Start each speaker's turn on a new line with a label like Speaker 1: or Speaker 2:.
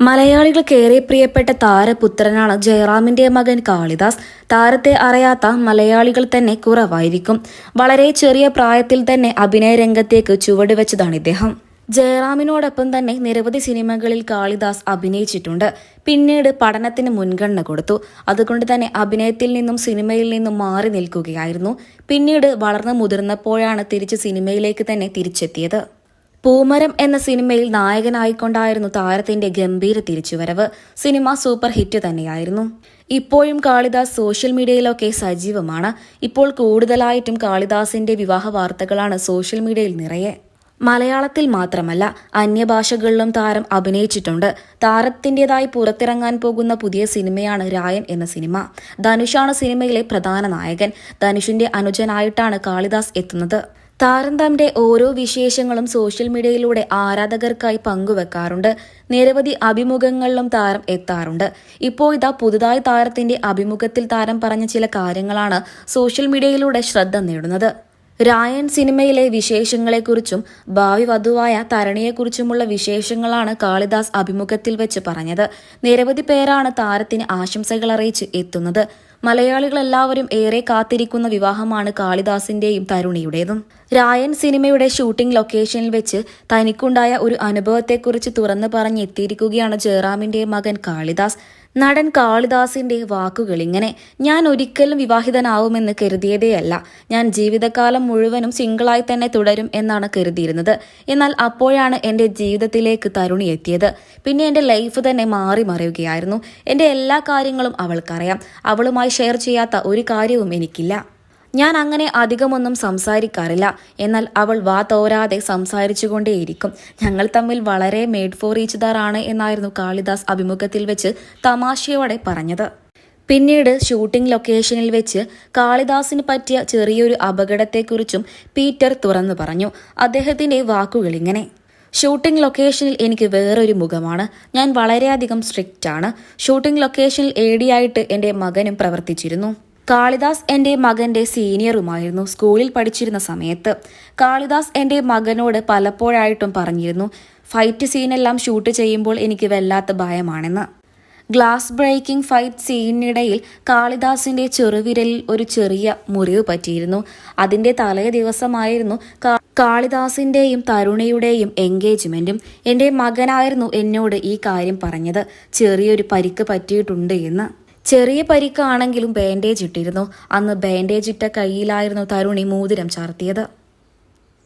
Speaker 1: മലയാളികൾക്കേറെ പ്രിയപ്പെട്ട താരപുത്രനാണ് ജയറാമിന്റെ മകൻ കാളിദാസ്. താരത്തെ അറിയാത്ത മലയാളികൾ തന്നെ കുറവായിരിക്കും. വളരെ ചെറിയ പ്രായത്തിൽ തന്നെ അഭിനയ രംഗത്തേക്ക് ചുവടുവെച്ചതാണ് ഇദ്ദേഹം. ജയറാമിനോടൊപ്പം തന്നെ നിരവധി സിനിമകളിൽ കാളിദാസ് അഭിനയിച്ചിട്ടുണ്ട്. പിന്നീട് പഠനത്തിന് മുൻഗണന കൊടുത്തു. അതുകൊണ്ട് തന്നെ അഭിനയത്തിൽ നിന്നും സിനിമയിൽ നിന്നും മാറി നിൽക്കുകയായിരുന്നു. പിന്നീട് വളർന്നു മുതിർന്നപ്പോഴാണ് തിരിച്ച് സിനിമയിലേക്ക് തന്നെ തിരിച്ചെത്തിയത്. പൂമരം എന്ന സിനിമയിൽ നായകനായിക്കൊണ്ടായിരുന്നു താരത്തിന്റെ ഗംഭീര തിരിച്ചുവരവ്. സിനിമ സൂപ്പർ ഹിറ്റ് തന്നെയായിരുന്നു. ഇപ്പോഴും കാളിദാസ് സോഷ്യൽ മീഡിയയിലൊക്കെ സജീവമാണ്. ഇപ്പോൾ കൂടുതലായിട്ടും കാളിദാസിന്റെ വിവാഹ വാർത്തകളാണ് സോഷ്യൽ മീഡിയയിൽ നിറയെ. മലയാളത്തിൽ മാത്രമല്ല അന്യഭാഷകളിലും താരം അഭിനയിച്ചിട്ടുണ്ട്. താരത്തിന്റെതായി പുറത്തിറങ്ങാൻ പോകുന്ന പുതിയ സിനിമയാണ് രായൻ എന്ന സിനിമ. ധനുഷാണ് സിനിമയിലെ പ്രധാന നായകൻ. ധനുഷിന്റെ അനുജനായിട്ടാണ് കാളിദാസ് എത്തുന്നത്. താരം തന്റെ ഓരോ വിശേഷങ്ങളും സോഷ്യൽ മീഡിയയിലൂടെ ആരാധകർക്കായി പങ്കുവെക്കാറുണ്ട്. നിരവധി അഭിമുഖങ്ങളിലും താരം എത്താറുണ്ട്. ഇപ്പോൾ ഇതാ പുതുതായി താരത്തിന്റെ അഭിമുഖത്തിൽ താരം പറഞ്ഞ ചില കാര്യങ്ങളാണ് സോഷ്യൽ മീഡിയയിലൂടെ ശ്രദ്ധ നേടുന്നത്. രായൻ സിനിമയിലെ വിശേഷങ്ങളെക്കുറിച്ചും ഭാവി വധുവായ തരണിയെക്കുറിച്ചുമുള്ള വിശേഷങ്ങളാണ് കാളിദാസ് അഭിമുഖത്തിൽ വെച്ച് പറഞ്ഞത്. നിരവധി പേരാണ് താരത്തിന് ആശംസകൾ അറിയിച്ച് എത്തുന്നത്. മലയാളികളെല്ലാവരും ഏറെ കാത്തിരിക്കുന്ന വിവാഹമാണ് കാളിദാസിന്റെയും തരുണിയുടേതും. രായൻ സിനിമയുടെ ഷൂട്ടിംഗ് ലൊക്കേഷനിൽ വെച്ച് തനിക്കുണ്ടായ ഒരു അനുഭവത്തെക്കുറിച്ച് തുറന്നു പറഞ്ഞെത്തിയിരിക്കുകയാണ് ജയറാമിന്റെ മകൻ കാളിദാസ്. നടൻ കാളിദാസിന്റെ വാക്കുകൾ ഇങ്ങനെ ഞാൻ ഒരിക്കലും വിവാഹിതനാവുമെന്ന് കരുതിയതേയല്ല. ഞാൻ ജീവിതകാലം മുഴുവനും സിംഗിളായി തന്നെ തുടരും എന്നാണ് കരുതിയിരുന്നത്. എന്നാൽ അപ്പോഴാണ് എന്റെ ജീവിതത്തിലേക്ക് തരുണി എത്തിയത്. പിന്നെ എന്റെ ലൈഫ് തന്നെ മാറി മറിയുകയായിരുന്നു. എന്റെ എല്ലാ കാര്യങ്ങളും അവൾക്കറിയാം. അവളുമായി ഷെയർ ചെയ്യാത്ത ഒരു കാര്യവും എനിക്കില്ല. ഞാൻ അങ്ങനെ അധികമൊന്നും സംസാരിക്കാറില്ല. എന്നാൽ അവൾ വാ തോരാതെ സംസാരിച്ചുകൊണ്ടേയിരിക്കും. ഞങ്ങൾ തമ്മിൽ വളരെ മേഡ് ഫോർ ഈച്ച് ദാറാണ് എന്നായിരുന്നു കാളിദാസ് അഭിമുഖത്തിൽ വെച്ച് തമാശയോടെ പറഞ്ഞത്. പിന്നീട് ഷൂട്ടിംഗ് ലൊക്കേഷനിൽ വെച്ച് കാളിദാസിന് പറ്റിയ ചെറിയൊരു അപകടത്തെക്കുറിച്ചും പീറ്റർ തുറന്നു പറഞ്ഞു. അദ്ദേഹത്തിന്റെ വാക്കുകൾ ഇങ്ങനെ ഷൂട്ടിംഗ് ലൊക്കേഷനിൽ എനിക്ക് വേറൊരു മുഖമാണ്. ഞാൻ വളരെയധികം സ്ട്രിക്റ്റ് ആണ്. ഷൂട്ടിംഗ് ലൊക്കേഷനിൽ എ എന്റെ മകനും പ്രവർത്തിച്ചിരുന്നു. കാളിദാസ് എന്റെ മകന്റെ സീനിയറുമായിരുന്നു സ്കൂളിൽ പഠിച്ചിരുന്ന സമയത്ത്. കാളിദാസ് എന്റെ മകനോട് പലപ്പോഴായിട്ടും പറഞ്ഞിരുന്നു ഫൈറ്റ് സീനെല്ലാം ഷൂട്ട് ചെയ്യുമ്പോൾ എനിക്ക് വല്ലാത്ത ഭയമാണെന്ന്. ഗ്ലാസ് ബ്രേക്കിംഗ് ഫൈറ്റ് സീനിനിടയിൽ കാളിദാസിന്റെ ചെറുവിരലിൽ ഒരു ചെറിയ മുറിവ് പറ്റിയിരുന്നു. അതിന്റെ തലേ ദിവസമായിരുന്നു കാളിദാസിന്റെയും തരുണയുടെയും എൻഗേജ്മെന്റും. എന്റെ മകനായിരുന്നു എന്നോട് ഈ കാര്യം പറഞ്ഞത്. ചെറിയൊരു പരിക്ക് പറ്റിയിട്ടുണ്ട് എന്ന്. ചെറിയ പരിക്കാണെങ്കിലും ബാൻഡേജ് ഇട്ടിരുന്നു. അന്ന് ബാൻഡേജ് ഇട്ട കയ്യിലായിരുന്നു തരുണി മോതിരം ചാർത്തിയത്.